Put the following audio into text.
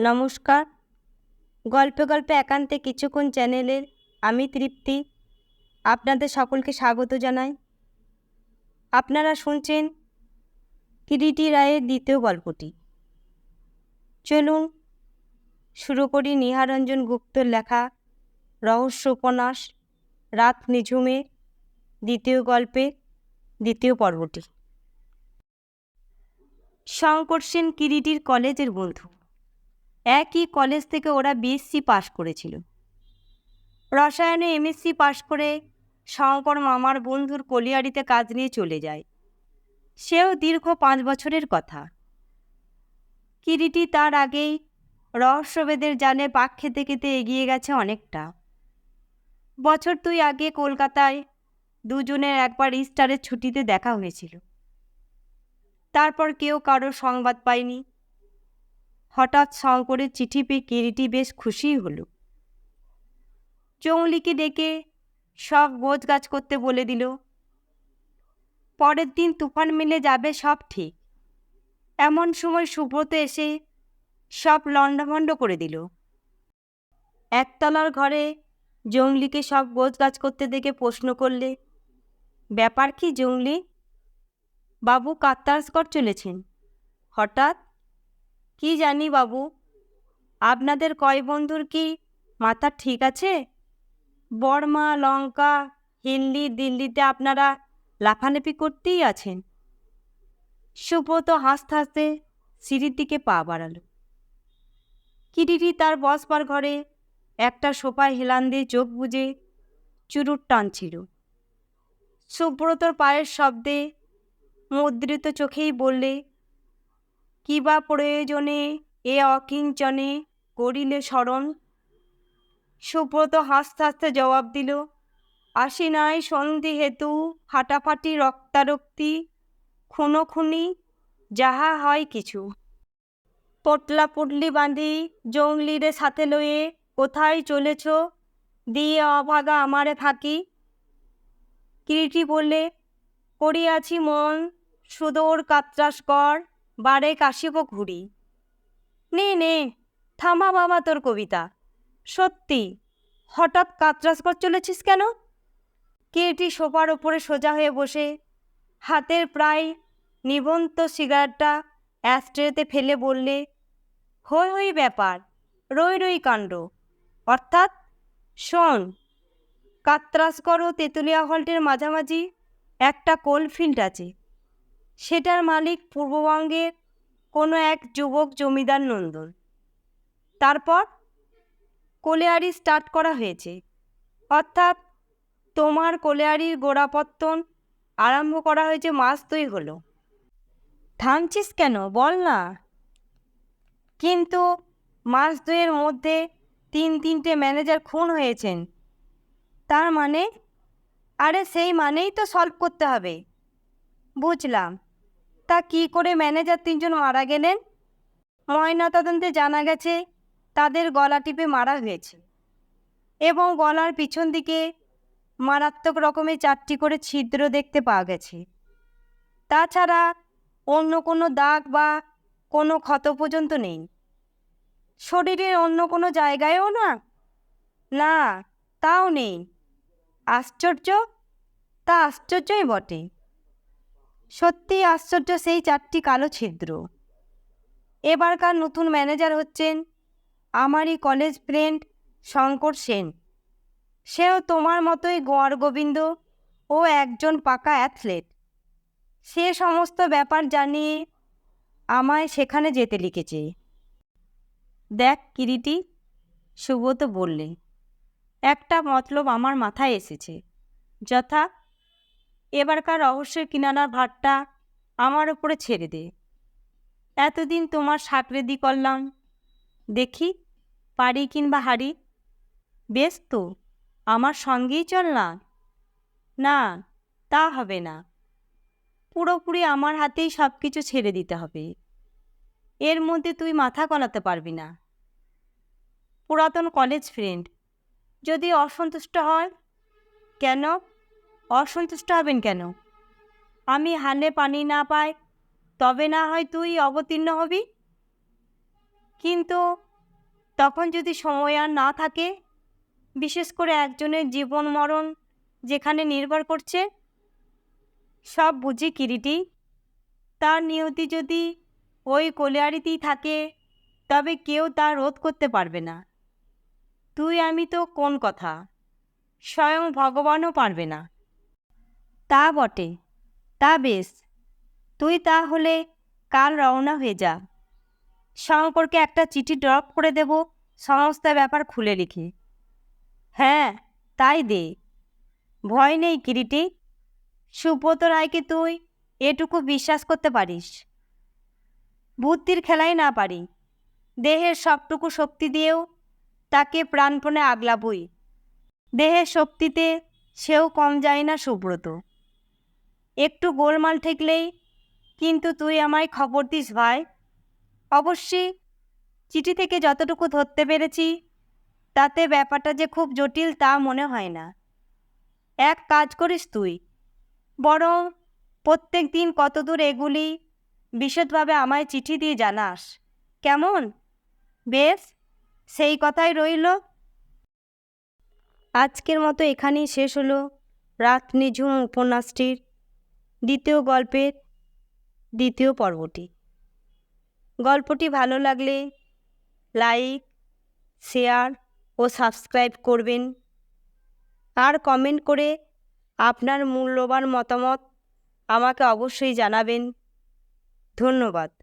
নমস্কার। গল্পে গল্পে একান্তে কিছুক্ষণ চ্যানেলের আমি তৃপ্তি। আপনাদের সকলকে স্বাগত জানাই। আপনারা শুনছেন কিরিটি রায়ের দ্বিতীয় গল্পটি। চলুন শুরু করি নিহারঞ্জন গুপ্তর লেখা রহস্য উপন্যাস রাত নিঝুমে দ্বিতীয় গল্পে দ্বিতীয় পর্বটি। শঙ্কর সেন কিরিটির কলেজের বন্ধু। একই কলেজ থেকে ওরা বিএসসি পাশ করেছিল। রসায়নে এমএসসি পাশ করে শঙ্কর মামার বন্ধুর কলিয়ারিতে কাজ নিয়ে চলে যায়। সেও দীর্ঘ পাঁচ বছরের কথা। কিরিটি তার আগেই রহস্যবেদের জালে পাক খেতে খেতে এগিয়ে গেছে অনেকটা। বছর দুই আগে কলকাতায় দুজনের একবার ইস্টারের ছুটিতে দেখা হয়েছিল। তারপর কেউ কারও সংবাদ পায়নি। হঠাৎ শঙ্করের চিঠি পেয়ে কিরিটি বেশ খুশিই হলো। চৌলিকে ডেকে সব গোছ গাছ করতে বলে দিল, পরের দিন তুফান মিলে যাবে সব ঠিক। এমন সময় সুব্রত এসে সব লণ্ডভণ্ড করে দিল। একতলার ঘরে জংলিকে সব গোজ গাছ করতে দেখে প্রশ্ন করলে, ব্যাপার কি জংলি বাবু কাত্তারস্কর চলেছেন। হঠাৎ কি জানি বাবু, আপনাদের কয় বন্ধুর কি মাথা ঠিক আছে? বর্মা, লঙ্কা, হিন্দি, দিল্লিতে আপনারা লাফালাফি করতেই আছেন। সুব্রত হাসতে হাসতে সিঁড়ির দিকে পা বাড়ালো। কিরিটি তার বসবার ঘরে একটা সোফায় হেলান দিয়ে চোখ বুজে চুরুট টানছিল। সুব্রতর পায়ের শব্দে মুদ্রিত চোখেই বললে কি বা প্রয়োজনে এ অকিঞ্চনে করিলে স্মরণ সুব্রত হাসতে হাসতে জবাব দিল, আসি নাই সন্ধি হেতু ফাটাফাটি রক্তারক্তি, খুনোখুনি যাহা হয় কিছু। পটলা পুটলি বাঁধি জংলিরে সাথে লয়ে কোথায় চলেছ? দিয়ে অভাগা আমারে ফাঁকি? কিরিটি বললে, করিয়াছি মন সুদূর কাত্রাস কর বারে কাশিব ঘুরি নে নে, থামা বাবা তোর কবিতা। সত্যি, হঠাৎ কাতরাস কর চলেছিস কেন? কেটি সোফার ওপরে সোজা হয়ে বসে, হাতের প্রায় নিবন্ত সিগারেটটা অ্যাস্ট্রেতে ফেলে বললে, হই হই ব্যাপার, রই রই কাণ্ড। অর্থাৎ, শোন কাত্রাসকর ও তেঁতুলিয়া হল্টের মাঝামাঝি একটা কোলফিল্ড আছে। সেটার মালিক পূর্ববঙ্গের কোনো এক যুবক জমিদার নন্দন। তারপর কোলেয়ারি স্টার্ট করা হয়েছে। অর্থাৎ তোমার কোলেয়ারির গোড়াপত্তন আরম্ভ করা হয়েছে মাস দুই হলো। থামছিস কেন? বল না। কিন্তু মাস দুয়ের মধ্যে তিন তিনটে ম্যানেজার খুন হয়েছেন। তার মানে? আরে সেই মানেই তো সলভ করতে হবে। বুঝলাম। তা কি করে ম্যানেজার তিনজন মারা গেলেন? ময়নাতদন্তে জানা গেছে, তাদের গলা টিপে মারা হয়েছে এবং গলার পিছন দিকে মারাত্মক রকমের চারটি করে ছিদ্র দেখতে পাওয়া গেছে। তাছাড়া অন্য কোনো দাগ বা কোনো ক্ষত পর্যন্ত নেই। শরীরের অন্য কোনো জায়গায়ও না? না, তাও নেই। আশ্চর্য? তা আশ্চর্যই বটে। সত্যি আশ্চর্য সেই চারটি কালো ছিদ্র। এবারকার নতুন ম্যানেজার হচ্ছেন আমারই কলেজ ফ্রেন্ড শঙ্কর সেন। সেও তোমার মতোই গোয়ার গোবিন্দ ও একজন পাকা অ্যাথলেট। সে সমস্ত ব্যাপার জানিয়ে আমায় সেখানে যেতে লিখেছে। দেখ কিরিটি সুব্রত বললে, একটা মতলব আমার মাথায় এসেছে, যথা এবারকার রহস্যের কিনারার ভারটা আমার ওপরে ছেড়ে দে। এতদিন তোমার সাকরেদি করলাম। দেখি, পারি কিংবা হারি? বেশ তো, আমার সঙ্গেই চল না। না, তা হবে না। পুরোপুরি আমার হাতেই সব কিছু ছেড়ে দিতে হবে। এর মধ্যে তুই মাথা গলাতে পারবি না। পুরাতন কলেজ ফ্রেন্ড, যদি অসন্তুষ্ট হয়, কেন? অসন্তুষ্ট হবেন কেন? আমি হানে পানি না পাই, তবে না হয় তুই অবতীর্ণ হবি। কিন্তু তখন যদি সময় আর না থাকে, বিশেষ করে একজনের জীবন মরণ যেখানে নির্ভর করছে, সব বুঝি কিরিটি। তার নিয়তি যদি ওই কলিয়ারিতেই থাকে, তবে কেউ তা রোধ করতে পারবে না। তুই আমি তো কোন কথা? স্বয়ং ভগবানও পারবে না। তা বটে, তা বেশ। তুই তাহলে কাল রওনা হয়ে যা। শঙ্করকে একটা চিঠি ড্রপ করে দেব, সমস্ত ব্যাপার খুলে লিখে। হ্যাঁ তাই দে। ভয় নেই কিরিটি। সুব্রত রায়কে তুই এটুকু বিশ্বাস করতে পারিস। বুদ্ধির খেলাই না পারি। দেহের সবটুকু শক্তি দিয়েও তাকে প্রাণপণে আগলাবই। দেহের শক্তিতে সেও কম যায় না সুব্রত। একটু গোলমাল ঠেকলেই কিন্তু তুই আমায় খবর দিস, ভাই। অবশ্যই চিঠি থেকে যতটুকু ধরতে পেরেছি, তাতে ব্যাপারটা যে খুব জটিল তা মনে হয় না। এক কাজ করিস তুই, বরং প্রত্যেক দিন কত দূর এগুলি বিশদভাবে আমায় চিঠি দিয়ে জানাস। কেমন? বেশ, সেই কথাই রইল। আজকের মতো এখানেই শেষ হলো। রাত নিঝুম উপন্যাসটির দ্বিতীয় গল্পের দ্বিতীয় পর্বটি। গল্পটি ভালো লাগলে লাইক, শেয়ার ও সাবস্ক্রাইব করবেন। আর কমেন্ট করে আপনার মূল্যবান মতামত আমাকে অবশ্যই জানাবেন। ধন্যবাদ।